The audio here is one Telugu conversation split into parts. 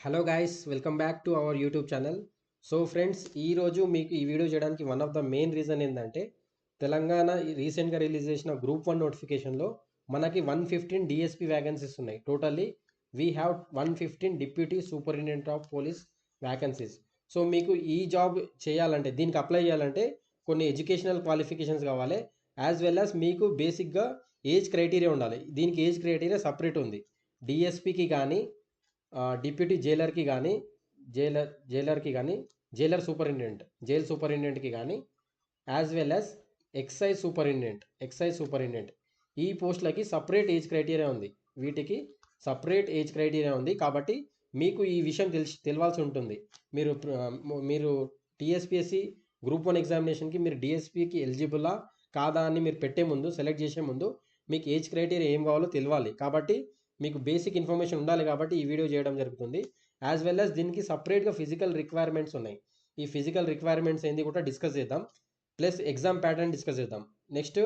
Hello guys welcome back to our YouTube channel so friends ఈరోజు మీకు ఈ వీడియో చేయడానికి one of the main reason ఏంటంటే తెలంగాణ రీసెంట్గా రిలీజ్ చేసిన గ్రూప్ వన్ నోటిఫికేషన్లో మనకి వన్ ఫిఫ్టీన్ డిఎస్పీ వ్యాకెన్సీస్ ఉన్నాయి. Totally we have one fifteen deputy superintendent of police vacancies so మీకు ఈ జాబ్ చేయాలంటే దీనికి అప్లై చేయాలంటే కొన్ని ఎడ్యుకేషనల్ క్వాలిఫికేషన్స్ కావాలి యాజ్ వెల్ యాజ్ మీకు బేసిక్గా ఏజ్ క్రైటీరియా ఉండాలి. దీనికి ఏజ్ క్రైటీరియా సపరేట్ ఉంది. డిఎస్పికి కానీ డిప్యూటీ జైలర్కి కానీ జైలర్ జైలర్కి కానీ జైలర్ సూపరింటెండెంట్ జైల్ సూపరింటెండెంట్కి కానీ as well as excise superintendent excise superintendent. ఈ పోస్టులకి సపరేట్ ఏజ్ క్రైటీరియా ఉంది. వీటికి సపరేట్ ఏజ్ క్రైటీరియా ఉంది. కాబట్టి మీకు ఈ విషయం తెలిసి తెలవాల్సి ఉంటుంది. మీరు మీరు టీఎస్పిఎస్సి గ్రూప్ వన్ ఎగ్జామినేషన్కి మీరు డిఎస్పికి ఎలిజిబులా కాదా అని మీరు పెట్టే ముందు సెలెక్ట్ చేసే ముందు మీకు ఏజ్ క్రైటీరియా ఏం కావాలో తెలియాలి. కాబట్టి మీకు బేసిక్ ఇన్ఫర్మేషన్ ఉండాలి కాబట్టి ఈ వీడియో చేయడం జరుగుతుంది. యాజ్ వెల్ యాజ్ దీనికి సపరేట్గా ఫిజికల్ రిక్వైర్మెంట్స్ ఉన్నాయి. ఈ ఫిజికల్ రిక్వైర్మెంట్స్ ఏంది కూడా డిస్కస్ చేద్దాం. ప్లస్ ఎగ్జామ్ ప్యాటర్న్ డిస్కస్ చేద్దాం. నెక్స్ట్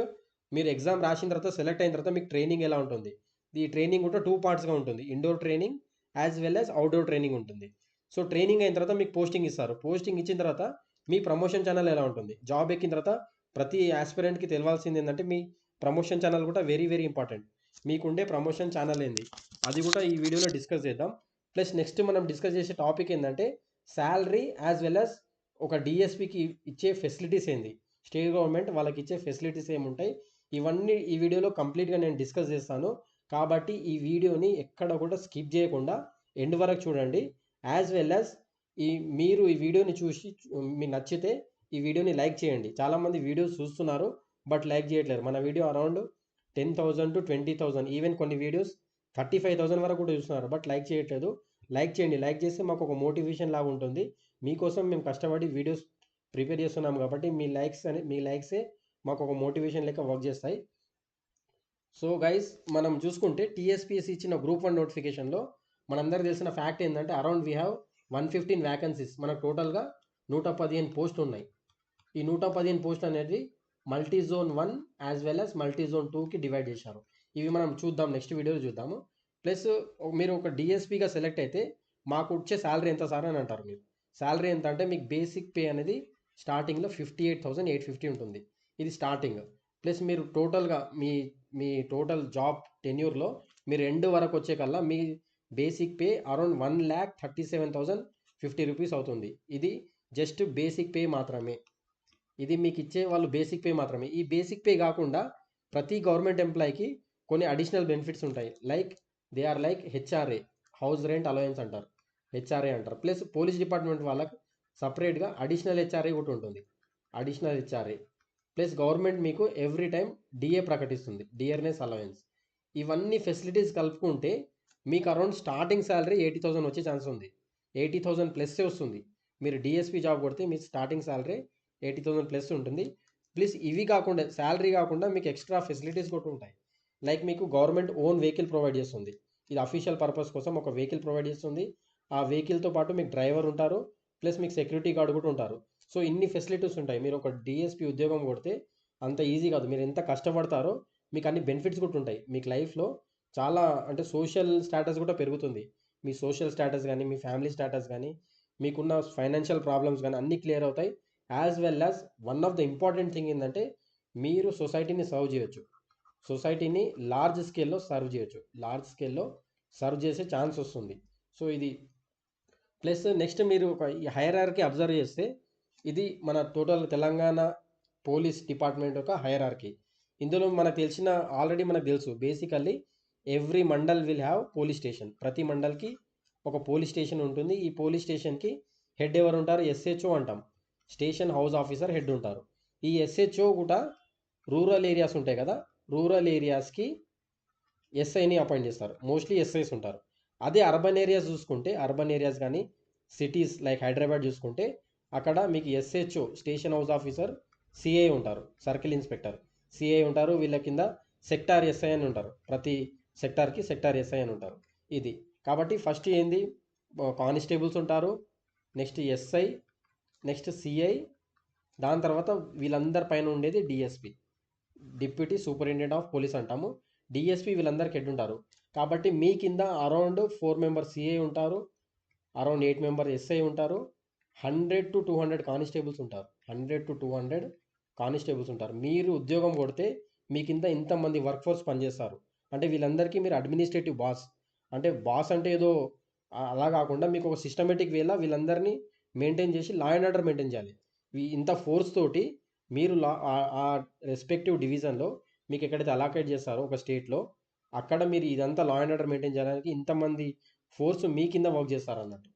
మీరు ఎగ్జామ్ రాసిన తర్వాత సెలెక్ట్ అయిన తర్వాత మీకు ట్రైనింగ్ ఎలా ఉంటుంది? ఈ ట్రైనింగ్ కూడా టూ పార్ట్స్గా ఉంటుంది. Indoor training as well as outdoor training ఉంటుంది. సో ట్రైనింగ్ అయిన తర్వాత మీకు పోస్టింగ్ ఇస్తారు. పోస్టింగ్ ఇచ్చిన తర్వాత మీ ప్రమోషన్ ఛానల్ ఎలా ఉంటుంది? జాబ్ ఎక్కిన తర్వాత ప్రతి ఆస్పిరెంట్కి తెలియాల్సింది ఏంటంటే మీ ప్రమోషన్ ఛానల్ కూడా వెరీ వెరీ ఇంపార్టెంట్ మీకుండే ప్రమోషన్ ఛానల్ ఏంది? అది కూడా ఈ వీడియోలో డిస్కస్ చేద్దాం. ప్లస్ నెక్స్ట్ మనం డిస్కస్ చేసే టాపిక్ ఏంటంటే శాలరీ యాజ్ వెల్ యాజ్ ఒక డిఎస్పికి ఇచ్చే ఫెసిలిటీస్ ఏంది? స్టేట్ గవర్నమెంట్ వాళ్ళకి ఇచ్చే ఫెసిలిటీస్ ఏముంటాయి? ఇవన్నీ ఈ వీడియోలో కంప్లీట్గా నేను డిస్కస్ చేస్తాను. కాబట్టి ఈ వీడియోని ఎక్కడ కూడా స్కిప్ చేయకుండా ఎండ్ వరకు చూడండి. యాజ్ వెల్ యాజ్ ఈ మీరు ఈ వీడియోని చూసి మీ నచ్చితే ఈ వీడియోని లైక్ చేయండి. చాలామంది వీడియోస్ చూస్తున్నారు బట్ లైక్ చేయట్లేరు. మన video around ten thousand to twenty thousand even కొన్ని వీడియోస్ థర్టీ ఫైవ్ థౌసండ్ వరకు కూడా చూస్తున్నారు. బట్ లైక్ చేయట్లేదు. లైక్ చేయండి. లైక్ చేస్తే మాకు ఒక మోటివేషన్ లాగా ఉంటుంది. మీకోసం మేము కష్టపడి వీడియోస్ ప్రిపేర్ చేస్తున్నాం కాబట్టి మీ లైక్స్ అనే మీ లైక్సే మాకు ఒక మోటివేషన్ లెక్క వర్క్ చేస్తాయి. సో గైస్ మనం చూసుకుంటే టీఎస్పీఎస్ ఇచ్చిన గ్రూప్ వన్ నోటిఫికేషన్లో మనందరికీ తెలిసిన ఫ్యాక్ట్ ఏంటంటే around we have one fifteen vacancies మనకు టోటల్గా నూట పదిహేను పోస్ట్ ఉన్నాయి. ఈ నూట పదిహేను పోస్ట్ అనేది multi zone one as well as multi zone టూకి డివైడ్ చేశారు. ఇవి మనం చూద్దాం నెక్స్ట్ వీడియోలో చూద్దాము. ప్లస్ మీరు ఒక డిఎస్పీగా సెలెక్ట్ అయితే మాకు వచ్చే శాలరీ ఎంత సార్ అని అంటారు మీరు. శాలరీ ఎంత అంటే మీకు బేసిక్ పే అనేది స్టార్టింగ్లో fifty eight thousand eight fifty ఉంటుంది. ఇది స్టార్టింగ్ ప్లస్ మీరు టోటల్గా మీ మీ టోటల్ జాబ్ టెన్యూర్లో మీరు ఎండ్ వరకు వచ్చే కల్లా మీ basic pay around one lakh thirty seven thousand fifty rupees అవుతుంది. ఇది జస్ట్ బేసిక్ పే మాత్రమే. ఇది మీకు ఇచ్చే వాళ్ళు బేసిక్ పే మాత్రమే. ఈ బేసిక్ పే కాకుండా ప్రతి గవర్నమెంట్ ఎంప్లాయీకి కొన్ని అడిషనల్ బెనిఫిట్స్ ఉంటాయి. Like they are like HRA house rent allowance అంటారు. హెచ్ఆర్ఏ అంటారు. ప్లస్ పోలీస్ డిపార్ట్మెంట్ వాళ్ళకి సపరేట్గా అడిషనల్ హెచ్ఆర్ఏ కూడా ఉంటుంది. అడిషనల్ హెచ్ఆర్ఏ ప్లస్ గవర్నమెంట్ మీకు ఎవ్రీ టైం డిఏ ప్రకటిస్తుంది. డియర్నెస్ అలవెన్స్ ఇవన్నీ ఫెసిలిటీస్ కలుపుకుంటే మీకు around starting salary eighty thousand వచ్చే ఛాన్స్ ఉంది. ఎయిటీ థౌసండ్ ప్లస్సే వస్తుంది? మీరు డిఎస్పీ జాబ్ కొడితే మీ starting salary eighty thousand plus ఉంటుంది. ప్లస్ ఇవి కాకుండా శాలరీ కాకుండా మీకు ఎక్స్ట్రా ఫెసిలిటీస్ కూడా ఉంటాయి. లైక్ మీకు గవర్నమెంట్ ఓన్ వెహికల్ ప్రొవైడ్ చేస్తుంది. ఇది అఫీషియల్ పర్పస్ కోసం ఒక వెహికల్ ప్రొవైడ్ చేస్తుంది. ఆ వెహికల్తో పాటు మీకు డ్రైవర్ ఉంటారు. ప్లస్ మీకు సెక్యూరిటీ గార్డ్ కూడా ఉంటారు. సో ఇన్ని ఫెసిలిటీస్ ఉంటాయి. మీరు ఒక డిఎస్పీ ఉద్యోగం కొడితే అంత ఈజీ కాదు. మీరు ఎంత కష్టపడతారో మీకు అన్ని బెనిఫిట్స్ కూడా ఉంటాయి. మీకు లైఫ్లో చాలా అంటే సోషల్ స్టేటస్ కూడా పెరుగుతుంది. మీ సోషల్ స్టేటస్ కానీ మీ ఫ్యామిలీ స్టేటస్ కానీ మీకున్న ఫైనాన్షియల్ ప్రాబ్లమ్స్ కానీ అన్నీ క్లియర్ అవుతాయి. As well as one of the important thing ఏంటంటే మీరు సొసైటీని సర్వ్ చేయొచ్చు. సొసైటీని లార్జ్ స్కేల్లో సర్వ్ చేయొచ్చు. లార్జ్ స్కేల్లో సర్వ్ చేసే ఛాన్స్ వస్తుంది. సో ఇది ప్లస్ నెక్స్ట్ మీరు ఒక ఈ హైరార్కి అబ్జర్వ్ చేస్తే ఇది మన టోటల్ తెలంగాణ పోలీస్ డిపార్ట్మెంట్ యొక్క ఆర్కి ఇందులో మనకు తెలిసిన ఆల్రెడీ మనకు తెలుసు. Basically every mandal will have police station ప్రతి మండల్కి ఒక పోలీస్ స్టేషన్ ఉంటుంది. ఈ పోలీస్ స్టేషన్కి హెడ్ ఎవరు ఉంటారు? ఎస్హెచ్ఓ అంటాం. స్టేషన్ హౌస్ ఆఫీసర్ హెడ్ ఉంటారు. ఈ ఎస్హెచ్ఓ కూడా రూరల్ ఏరియాస్ ఉంటాయి కదా రూరల్ ఏరియాస్కి ఎస్ఐని అపాయింట్ చేస్తారు. మోస్ట్లీ ఎస్ఐస్ ఉంటారు. అదే అర్బన్ ఏరియాస్ చూసుకుంటే అర్బన్ ఏరియాస్ కానీ సిటీస్ లైక్ హైదరాబాద్ చూసుకుంటే అక్కడ మీకు SHO station house officer CI ఉంటారు సర్కిల్ ఇన్స్పెక్టర్ సిఐ ఉంటారు వీళ్ళ కింద సెక్టార్ ఎస్ఐ అని ఉంటారు. ప్రతి సెక్టార్కి సెక్టార్ ఎస్ఐ అని ఉంటారు. ఇది. కాబట్టి ఫస్ట్ ఏంది? కానిస్టేబుల్స్ ఉంటారు నెక్స్ట్ ఎస్ఐ నెక్స్ట్ సిఐ దాని తర్వాత వీళ్ళందరి పైన ఉండేది DSP. Deputy superintendent of police అంటాము. డిఎస్పి వీళ్ళందరికి హెడ్ ఉంటారు. కాబట్టి మీ కింద అరౌండ్ ఫోర్ మెంబర్స్ సిఐ ఉంటారు. అరౌండ్ ఎయిట్ మెంబర్ ఎస్ఐ ఉంటారు. Hundred to two hundred constables ఉంటారు. Hundred to two hundred constables ఉంటారు. మీరు ఉద్యోగం కొడితే మీ కింద ఇంతమంది వర్క్ ఫోర్స్ పనిచేస్తారు. అంటే వీళ్ళందరికీ మీరు అడ్మినిస్ట్రేటివ్ బాస్. అంటే బాస్ అంటే ఏదో అలా కాకుండా మీకు ఒక సిస్టమేటిక్ వేలా వీళ్ళందరినీ మెయింటైన్ చేసి లా అండ్ ఆర్డర్ మెయింటైన్ చేయాలి. ఇంత ఫోర్స్ తోటి మీరు లా ఆ- ఆ రెస్పెక్టివ్ డివిజన్లో మీకు ఎక్కడైతే అలాకేట్ చేస్తారో ఒక స్టేట్లో అక్కడ మీరు ఇదంతా లా అండ్ ఆర్డర్ మెయింటైన్ చేయడానికి ఇంతమంది ఫోర్స్ మీ కింద వర్క్ చేస్తారు అన్నట్టు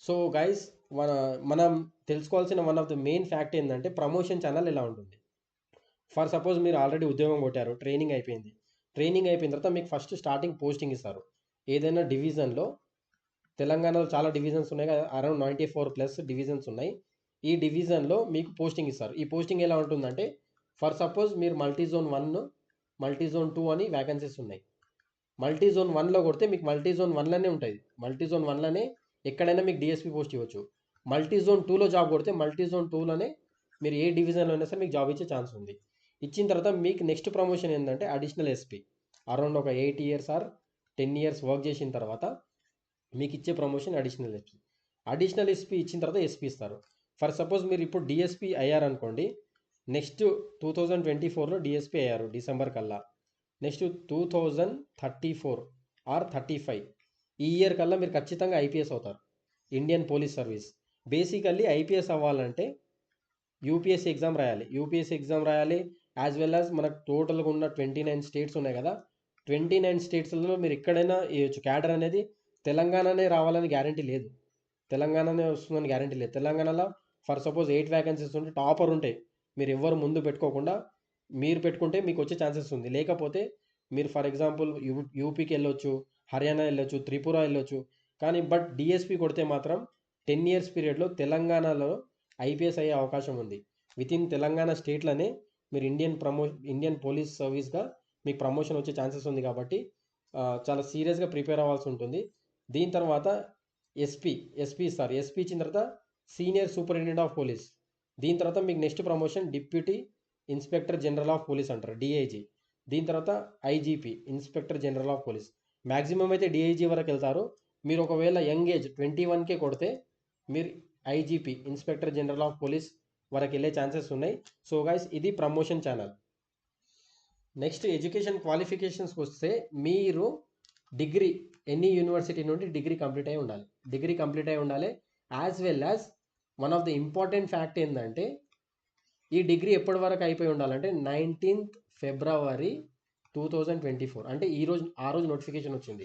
సో గైస్ మన మనం తెలుసుకోవాల్సిన one of the main fact ఏంటంటే ప్రమోషన్ ఛానల్ ఎలా ఉంటుంది. ఫర్ సపోజ్ మీరు ఆల్రెడీ ఉద్యోగం కొట్టారు ట్రైనింగ్ అయిపోయింది. ట్రైనింగ్ అయిపోయిన తర్వాత మీకు ఫస్ట్ స్టార్టింగ్ పోస్టింగ్ ఇస్తారు. ఏదైనా డివిజన్లో తెలంగాణలో చాలా డివిజన్స్ ఉన్నాయి కదా around ninety four plus divisions ఉన్నాయి. ఈ డివిజన్లో మీకు పోస్టింగ్ ఇస్తారు. ఈ పోస్టింగ్ ఎలా ఉంటుందంటే ఫర్ సపోజ్ మీరు multi zone one multi zone two అని వ్యాకెన్సీస్ ఉన్నాయి. మల్టీ జోన్ వన్లో కొడితే మీకు మల్టీ జోన్ వన్లోనే ఉంటుంది మల్టీ జోన్ వన్లోనే ఎక్కడైనా మీకు డిఎస్పీ పోస్ట్ ఇవ్వచ్చు. మల్టీ జోన్ టూలో జాబ్ కొడితే మల్టీ జోన్ టూలోనే మీరు ఏ డివిజన్లో అయినా సరే మీకు జాబ్ ఇచ్చే ఛాన్స్ ఉంది. ఇచ్చిన తర్వాత మీకు నెక్స్ట్ ప్రమోషన్ ఏంటంటే అడిషనల్ ఎస్పీ అరౌండ్ ఒక eight years or ten years work చేసిన తర్వాత మీకు ఇచ్చే promotion additional SP additional SP ఇచ్చిన తర్వాత ఎస్పీ ఇస్తారు. ఫర్ సపోజ్ మీరు ఇప్పుడు డిఎస్పీ అయ్యారనుకోండి నెక్స్ట్ టూ థౌజండ్ ట్వంటీ ఫోర్లో డిఎస్పీ అయ్యారు డిసెంబర్ కల్లా. Next two thousand thirty four or thirty five ఈ ఇయర్ కల్లా మీరు ఖచ్చితంగా ఐపీఎస్ అవుతారు. Indian police service basically IPS అవ్వాలంటే యూపీఎస్సీ ఎగ్జామ్ రాయాలి. యూపీఎస్సీ ఎగ్జామ్ రాయాలి యాజ్ వెల్ యాజ్ మనకు టోటల్గా ఉన్న ట్వంటీ నైన్ స్టేట్స్ ఉన్నాయి కదా. ట్వంటీ నైన్ స్టేట్స్లలో మీరు ఎక్కడైనా వేయచ్చు క్యాడర్ అనేది తెలంగాణనే రావాలని గ్యారంటీ లేదు. తెలంగాణనే వస్తుందని గ్యారంటీ లేదు. తెలంగాణలో ఫర్ సపోజ్ ఎయిట్ వ్యాకెన్సీస్ ఉంటే టాపర్ ఉంటాయి మీరు ఎవ్వరు ముందు పెట్టుకోకుండా మీరు పెట్టుకుంటే మీకు వచ్చే ఛాన్సెస్ ఉంది. లేకపోతే మీరు ఫర్ ఎగ్జాంపుల్ యూ యూపీకి వెళ్ళొచ్చు హర్యానా వెళ్ళొచ్చు త్రిపుర వెళ్ళొచ్చు. కానీ బట్ డిఎస్పి కొడితే మాత్రం టెన్ ఇయర్స్ పీరియడ్లో తెలంగాణలో ఐపీఎస్ అయ్యే అవకాశం ఉంది. విత్ ఇన్ తెలంగాణ స్టేట్లోనే మీరు ఇండియన్ ప్రమో ఇండియన్ పోలీస్ సర్వీస్గా మీకు ప్రమోషన్ వచ్చే ఛాన్సెస్ ఉంది కాబట్టి చాలా సీరియస్గా ప్రిపేర్ అవ్వాల్సి ఉంటుంది. దీని తర్వాత ఎస్పీ ఎస్పీ సార్ ఎస్పీ ఇచ్చిన తర్వాత సీనియర్ సూపరింటెండెంట్ ఆఫ్ పోలీస్ దీని తర్వాత మీకు next promotion deputy inspector general of police అంటారు డిఐజీ దీని తర్వాత IGP inspector general of police maximum అయితే డిఐజీ వరకు వెళ్తారు. మీరు ఒకవేళ యంగ్ ఏజ్ ట్వంటీ వన్కే కొడితే మీరు IGP inspector general of police వరకు వెళ్ళే ఛాన్సెస్ ఉన్నాయి. సో గైస్ ఇది ప్రమోషన్ ఛానల్ నెక్స్ట్ ఎడ్యుకేషన్ క్వాలిఫికేషన్స్కి వస్తే మీరు డిగ్రీ ఎనీ యూనివర్సిటీ నుండి డిగ్రీ కంప్లీట్ అయి ఉండాలి. డిగ్రీ కంప్లీట్ అయి ఉండాలి. As well as one of the important fact ఏంటంటే ఈ డిగ్రీ ఎప్పటి వరకు అయిపోయి ఉండాలంటే nineteenth February two thousand twenty four అంటే ఈ రోజు ఆ రోజు నోటిఫికేషన్ వచ్చింది.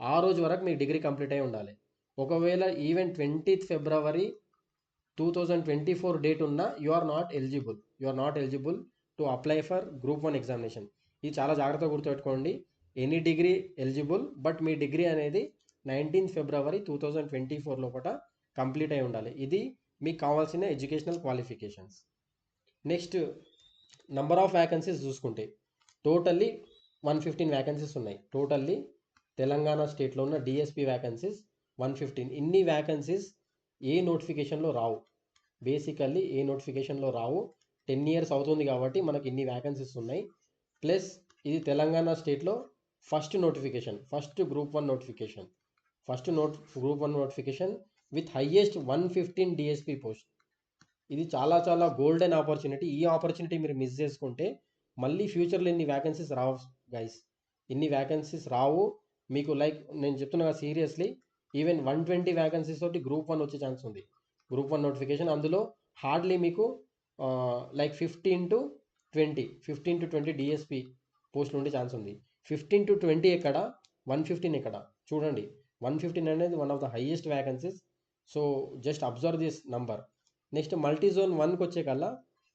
ఆ రోజు వరకు మీకు డిగ్రీ కంప్లీట్ అయి ఉండాలి. ఒకవేళ even twentieth February two thousand twenty four date ఉన్న you are not eligible you are not eligible to apply for group one examination ఇది చాలా జాగ్రత్తగా గుర్తుపెట్టుకోండి. ఎనీ డిగ్రీ ఎలిజిబుల్ బట్ మీ డిగ్రీ అనేది nineteenth February two thousand twenty four లోపల కంప్లీట్ అయి ఉండాలి. ఇది మీకు కావాల్సిన educational qualifications. Next number of vacancies చూసుకుంటే టోటల్లీ వన్ ఫిఫ్టీన్ వ్యాకెన్సీస్ ఉన్నాయి. టోటల్లీ తెలంగాణ స్టేట్లో ఉన్న డిఎస్పి వ్యాకెన్సీస్ వన్ ఫిఫ్టీన్. ఇన్ని వ్యాకెన్సీస్ ఏ నోటిఫికేషన్లో రావు. బేసికల్లీ ఏ నోటిఫికేషన్లో రావు. టెన్ ఇయర్స్ అవుతుంది కాబట్టి మనకి ఇన్ని వ్యాకెన్సీస్ ఉన్నాయి. ప్లస్ ఇది తెలంగాణ స్టేట్లో first notification first group one notification first note group one notification with highest one fifteen DSP post. ఇది చాలా చాలా గోల్డెన్ ఆపర్చునిటీ ఈ ఆపర్చునిటీ మీరు మిస్ చేసుకుంటే మళ్ళీ ఫ్యూచర్లో ఇన్ని వ్యాకెన్సీస్ రావు గైస్ ఇన్ని వ్యాకెన్సీస్ రావు. మీకు లైక్ నేను చెప్తున్నా seriously even one twenty vacancies తోటి గ్రూప్ వన్ వచ్చే ఛాన్స్ ఉంది. గ్రూప్ వన్ నోటిఫికేషన్ అందులో హార్డ్లీ మీకు like fifteen to twenty fifteen to twenty DSP పోస్టులు ఉండే ఛాన్స్ ఉంది. ఫిఫ్టీన్ టు ట్వంటీ ఎక్కడ? వన్ ఫిఫ్టీన్ ఎక్కడ? చూడండి. వన్ ఫిఫ్టీన్ అనేది one of the highest vacancies so just observe this number next multi zone వన్కి వచ్చే కల్లా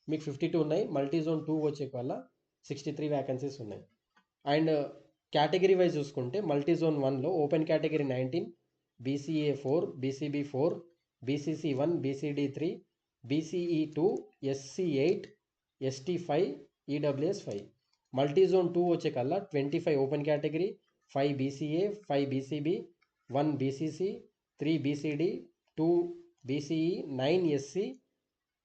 మీకు ఫిఫ్టీ టూ ఉన్నాయి. మల్టీ జోన్ టూ వచ్చే కల్లా సిక్స్టీ త్రీ వ్యాకెన్సీస్ ఉన్నాయి అండ్ కేటగిరీ వైజ్ చూసుకుంటే మల్టీ జోన్ వన్లో open category nineteen BCA four BCB four BCC one BCD three BCE two SC eight ST five EWS five multi zone two వచ్చే కల్లా twenty five open category five BCA five BCB one BCC three BCD two BCE nine SC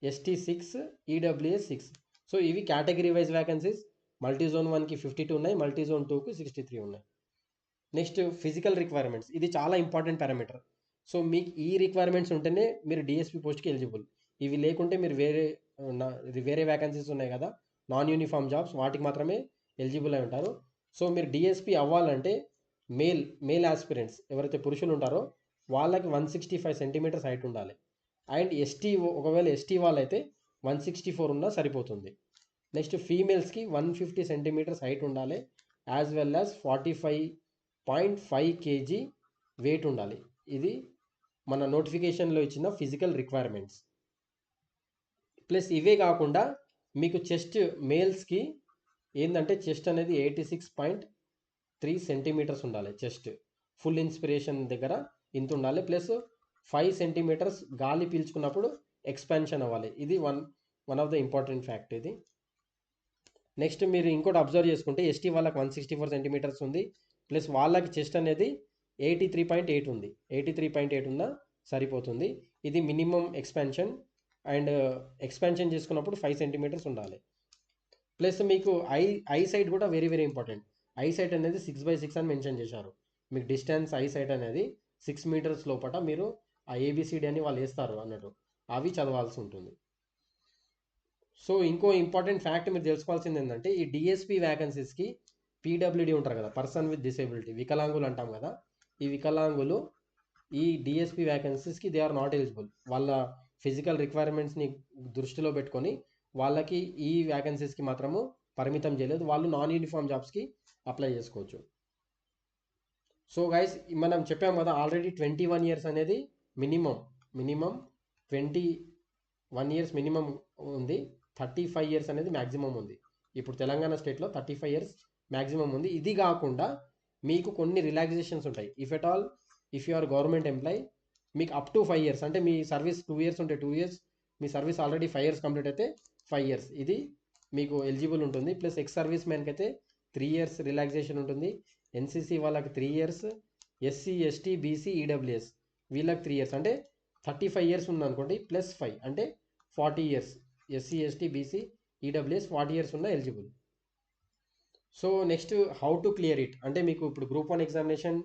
ST six EWS six. So ఇవి category wise vacancies multi zone వన్కి ఫిఫ్టీ టూ ఉన్నాయి మల్టీ జోన్ టూకి సిక్స్టీ త్రీ ఉన్నాయి. Next physical requirements. ఇది చాలా ఇంపార్టెంట్ పారామీటర్. సో మీకు ఈ రిక్వైర్మెంట్స్ ఉంటేనే మీరు డిఎస్పీ పోస్ట్కి ఎలిజిబుల్. ఇవి లేకుంటే మీరు వేరే వేరే వ్యాకెన్సీస్ ఉన్నాయి కదా. నాన్ యూనిఫామ్ జాబ్స్ వాటికి మాత్రమే ఎలిజిబుల్ అయి ఉంటారు. సో మీరు డిఎస్పి అవ్వాలంటే మేల్ మేల్ ఆస్పిరెంట్స్ ఎవరైతే పురుషులు ఉంటారో వాళ్ళకి one sixty five centimetres height ఉండాలి. అండ్ ఎస్టీ ఒకవేళ ఎస్టీ వాళ్ళైతే వన్ సిక్స్టీ ఫోర్ ఉన్నా సరిపోతుంది. నెక్స్ట్ ఫీమేల్స్కి వన్ ఫిఫ్టీ సెంటీమీటర్స్ హైట్ ఉండాలి. As well as forty five point five kg weight ఉండాలి. ఇది మన నోటిఫికేషన్లో ఇచ్చిన ఫిజికల్ రిక్వైర్మెంట్స్. ప్లస్ ఇవే కాకుండా మీకు చెస్ట్ మేల్స్కి ఏంటంటే చెస్ట్ అనేది eighty six point three centimetres ఉండాలి చెస్ట్. ఫుల్ ఇన్స్పిరేషన్ దగ్గర ఇంత ఉండాలి. ప్లస్ ఫైవ్ సెంటీమీటర్స్ గాలి పీల్చుకున్నప్పుడు ఎక్స్పాన్షన్ అవ్వాలి. ఇది one one of the important fact ఇది. నెక్స్ట్ మీరు ఇంకోటి అబ్జర్వ్ చేసుకుంటే ఎస్టీ వాళ్ళకి వన్ సిక్స్టీ ఫోర్ సెంటీమీటర్స్ ఉంది. ప్లస్ వాళ్ళకి చెస్ట్ అనేది ఎయిటీ త్రీ పాయింట్ ఎయిట్ ఉంది. ఎయిటీ త్రీ పాయింట్ ఎయిట్ ఉందా సరిపోతుంది. ఇది మినిమం ఎక్స్పాన్షన్ అండ్ ఎక్స్పాన్షన్ చేసుకున్నప్పుడు ఫైవ్ సెంటీమీటర్స్ ఉండాలి. ప్లస్ మీకు ఐ ఐ సైట్ కూడా very very important eyesight అనేది సిక్స్ బై సిక్స్ అని మెన్షన్ చేశారు. మీకు డిస్టెన్స్ ఐ సైట్ అనేది సిక్స్ మీటర్స్ లోపల మీరు ఆ ఏబిసిడి అని వాళ్ళు వేస్తారు అన్నట్టు. అవి చదవాల్సి ఉంటుంది. సో ఇంకో ఇంపార్టెంట్ ఫ్యాక్ట్ మీరు తెలుసుకోవాల్సింది ఏంటంటే ఈ డిఎస్పి వ్యాకెన్సీస్కి పీడబ్ల్యూడి ఉంటారు కదా పర్సన్ విత్ డిసేబిలిటీ వికలాంగులు అంటాం కదా ఈ వికలాంగులు ఈ డిఎస్పి వ్యాకెన్సీస్కి దే ఆర్ నాట్ ఎలిజిబుల్ వాళ్ళ ఫిజికల్ రిక్వైర్మెంట్స్ని దృష్టిలో పెట్టుకొని వాళ్ళకి ఈ వ్యాకెన్సీస్కి మాత్రము పరిమితం చేయలేదు. వాళ్ళు నాన్ యూనిఫామ్ జాబ్స్కి అప్లై చేసుకోవచ్చు. సో గైస్ మనం చెప్పాం కదా ఆల్రెడీ ట్వంటీ వన్ ఇయర్స్ అనేది minimum minimum twenty one years minimum ఉంది. థర్టీ ఫైవ్ ఇయర్స్ అనేది మ్యాక్సిమం ఉంది. ఇప్పుడు తెలంగాణ స్టేట్లో థర్టీ ఫైవ్ ఇయర్స్ మ్యాక్సిమం ఉంది. ఇది కాకుండా మీకు కొన్ని రిలాక్సేషన్స్ ఉంటాయి. If at all if you are government employee మీకు అప్ టు ఫైవ్ ఇయర్స్ అంటే మీ సర్వీస్ టూ ఇయర్స్ ఉంటే టూ ఇయర్స్ మీ service already five years complete అయితే ఫైవ్ ఇయర్స్ ఇది మీకు ఎలిజిబుల్ ఉంటుంది. ప్లస్ ఎక్స్ సర్వీస్ మ్యాన్కి అయితే త్రీ ఇయర్స్ రిలాక్సేషన్ ఉంటుంది. ఎన్సీసీ వాళ్ళకి three years SC ST BC EWS వీళ్ళకి త్రీ ఇయర్స్ అంటే థర్టీ ఫైవ్ ఇయర్స్ ఉందనుకోండి ప్లస్ ఫైవ్ అంటే forty years SC ST BC EWS forty years ఉన్న eligible so next how to clear it అంటే మీకు ఇప్పుడు గ్రూప్ వన్ ఎగ్జామినేషన్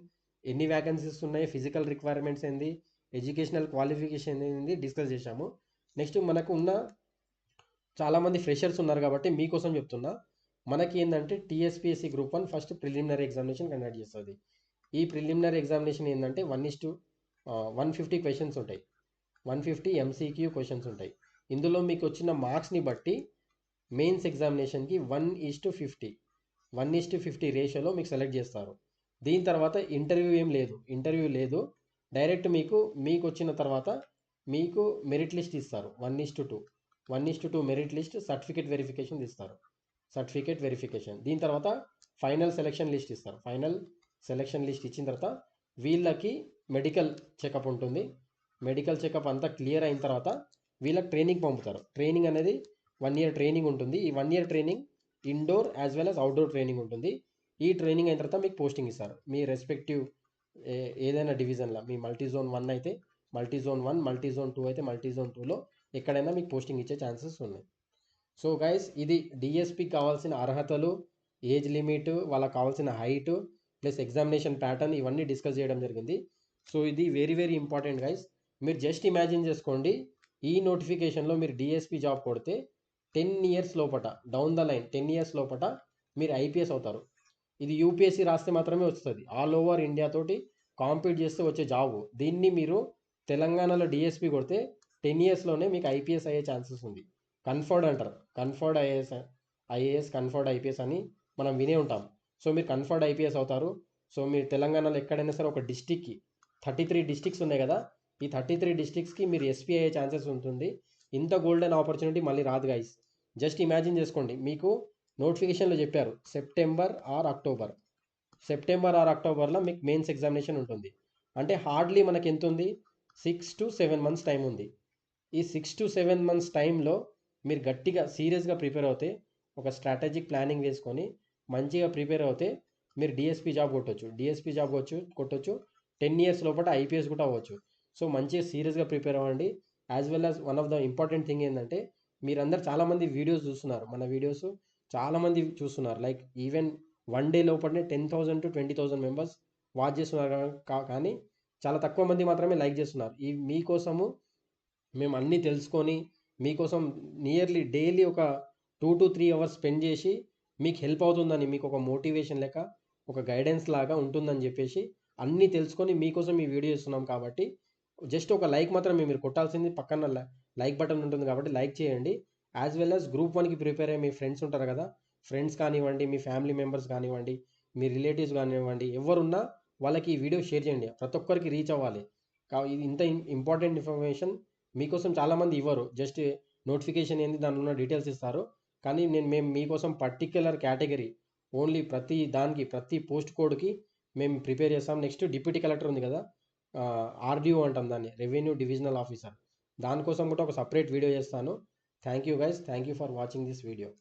ఎన్ని వ్యాకెన్సీస్ ఉన్నాయి? ఫిజికల్ రిక్వైర్మెంట్స్ ఏంది? ఎడ్యుకేషనల్ క్వాలిఫికేషన్ అనేది డిస్కస్ చేశాము. నెక్స్ట్ మనకు ఉన్న చాలామంది ఫ్రెషర్స్ ఉన్నారు కాబట్టి మీకోసం చెప్తున్నా. మనకి ఏంటంటే TSPSC group one first preliminary examination conduct చేస్తుంది. ఈ ప్రిలిమినరీ ఎగ్జామినేషన్ ఏంటంటే one is to one fifty questions ఉంటాయి. వన్ ఫిఫ్టీ ఎంసీక్యూ క్వశ్చన్స్ ఉంటాయి. ఇందులో మీకు వచ్చిన మార్క్స్ని బట్టి mains ఎగ్జామినేషన్కి one is to fifty one is to fifty రేషియోలో మీకు సెలెక్ట్ చేస్తారు. దీని తర్వాత ఇంటర్వ్యూ ఏం లేదు. ఇంటర్వ్యూ లేదు. డైరెక్ట్ మీకు మీకు వచ్చిన తర్వాత మీకు మెరిట్ లిస్ట్ ఇస్తారు. One is to two one is to two merit list certificate verification ఇస్తారు. సర్టిఫికేట్ వెరిఫికేషన్ దీని తర్వాత ఫైనల్ సెలెక్షన్ లిస్ట్ ఇస్తారు. ఫైనల్ సెలెక్షన్ లిస్ట్ ఇచ్చిన తర్వాత వీళ్ళకి మెడికల్ చెకప్ ఉంటుంది. మెడికల్ చెకప్ అంతా క్లియర్ అయిన తర్వాత వీళ్ళకి ట్రైనింగ్ పంపుతారు. ట్రైనింగ్ అనేది వన్ ఇయర్ ట్రైనింగ్ ఉంటుంది. ఈ one year training indoor as well as outdoor training ఉంటుంది. ఈ ట్రైనింగ్ అయిన తర్వాత మీకు పోస్టింగ్ ఇస్తారు. మీ రెస్పెక్టివ్ ఏదైనా డివిజన్లో మీ మల్టీ జోన్ వన్ అయితే multi zone one multi zone two అయితే మల్టీ జోన్ టూలో ఎక్కడైనా మీకు పోస్టింగ్ ఇచ్చే ఛాన్సెస్ ఉన్నాయి. సో గైస్ ఇది డిఎస్పికి కావాల్సిన అర్హతలు ఏజ్ లిమిట్ వాళ్ళకి కావాల్సిన హైట్ ప్లస్ ఎగ్జామినేషన్ ప్యాటర్న్ ఇవన్నీ డిస్కస్ చేయడం జరిగింది. సో ఇది వెరీ వెరీ ఇంపార్టెంట్ గైస్. మీరు జస్ట్ ఇమాజిన్ చేసుకోండి ఈ నోటిఫికేషన్లో మీరు డిఎస్పి జాబ్ కొడితే టెన్ ఇయర్స్ లోపట down the line ten years లోపట మీరు ఐపీఎస్ అవుతారు. ఇది యూపీఎస్సీ రాస్తే మాత్రమే వస్తుంది. ఆల్ ఓవర్ ఇండియా తోటి కాంపీట్ చేస్తే వచ్చే జాబ్ దీన్ని మీరు తెలంగాణలో డిఎస్పి కొడితే టెన్ ఇయర్స్లోనే మీకు ఐపీఎస్ అయ్యే ఛాన్సెస్ ఉంది. కన్ఫర్డ్ అంటారు. Conferred IAS IAS conferred IPS అని మనం వినే ఉంటాం. సో మీరు కన్ఫర్డ్ ఐపీఎస్ అవుతారు. సో మీరు తెలంగాణలో ఎక్కడైనా సరే ఒక డిస్టిక్కి థర్టీ త్రీ డిస్టిక్స్ ఉన్నాయి కదా. ఈ థర్టీ త్రీ డిస్టిక్స్కి మీరు ఎస్పీ అయ్యే ఛాన్సెస్ ఉంటుంది. ఇంత గోల్డెన్ ఆపర్చునిటీ మళ్ళీ రాదు గైస్ జస్ట్ ఇమాజిన్ చేసుకోండి. మీకు నోటిఫికేషన్లో చెప్పారు September or October. September or అక్టోబర్లో మీకు మెయిన్స్ ఎగ్జామినేషన్ ఉంటుంది. అంటే హార్డ్లీ మనకి ఎంత ఉంది? Six to seven months time ఉంది. ఈ సిక్స్ టు సెవెన్ మంత్స్ టైంలో మీరు గట్టిగా సీరియస్గా ప్రిపేర్ అవుతే ఒక స్ట్రాటజిక్ ప్లానింగ్ వేసుకొని మంచిగా ప్రిపేర్ అవుతే మీరు డిఎస్పీ జాబ్ కొట్టొచ్చు. డిఎస్పీ జాబ్ వచ్చు కొట్టొచ్చు. టెన్ ఇయర్స్ లోపల ఐపీఎస్ కూడా అవ్వచ్చు. సో మంచిగా సీరియస్గా ప్రిపేర్ అవ్వండి. As well as one of the important thing ఏంటంటే మీరందరూ చాలామంది వీడియోస్ చూస్తున్నారు. మన వీడియోస్ చాలామంది చూస్తున్నారు. లైక్ ఈవెన్ వన్ డే లోపలనే ten thousand to twenty thousand members watch చేస్తున్నారు కా- కానీ చాలా తక్కువ మంది మాత్రమే లైక్ చేస్తున్నారు. ఈ మీకోసము మేము అన్నీ తెలుసుకొని మీకోసం నియర్లీ డైలీ ఒక two to three hours spend చేసి మీకు హెల్ప్ అవుతుందని మీకు ఒక మోటివేషన్ లెక్క ఒక గైడెన్స్ లాగా ఉంటుందని చెప్పేసి అన్నీ తెలుసుకొని మీకోసం ఈ వీడియో ఇస్తున్నాం కాబట్టి జస్ట్ ఒక లైక్ మాత్రమే మీరు కొట్టాల్సింది పక్కన లైక్ బటన్ ఉంటుంది కాబట్టి లైక్ చేయండి. యాజ్ వెల్ యాజ్ గ్రూప్ వన్కి ప్రిపేర్ అయ్యే మీ ఫ్రెండ్స్ ఉంటారు కదా ఫ్రెండ్స్ కానివ్వండి మీ ఫ్యామిలీ మెంబర్స్ కానివ్వండి మీ రిలేటివ్స్ కానివ్వండి ఎవరున్నా వాళ్ళకి ఈ వీడియో షేర్ చేయండి. ప్రతి ఒక్కరికి రీచ్ అవ్వాలి. ఇది ఇంత ఇంపార్టెంట్ ఇన్ఫర్మేషన్ మీకోసం చాలామంది ఇవ్వరు. జస్ట్ నోటిఫికేషన్ ఏంది దానిలో ఉన్న డీటెయిల్స్ ఇస్తారు. కానీ నేను మేము మీకోసం పర్టిక్యులర్ కేటగిరీ ఓన్లీ ప్రతి దానికి ప్రతి పోస్ట్ కోడ్కి మేము ప్రిపేర్ చేస్తాం. నెక్స్ట్ డిప్యూటీ కలెక్టర్ ఉంది కదా ఆర్డీఓ అంటాం దాన్ని రెవెన్యూ డివిజనల్ ఆఫీసర్ దానికోసం కూడా ఒక సపరేట్ వీడియో చేస్తాను. Thank you guys. Thank you for watching this video.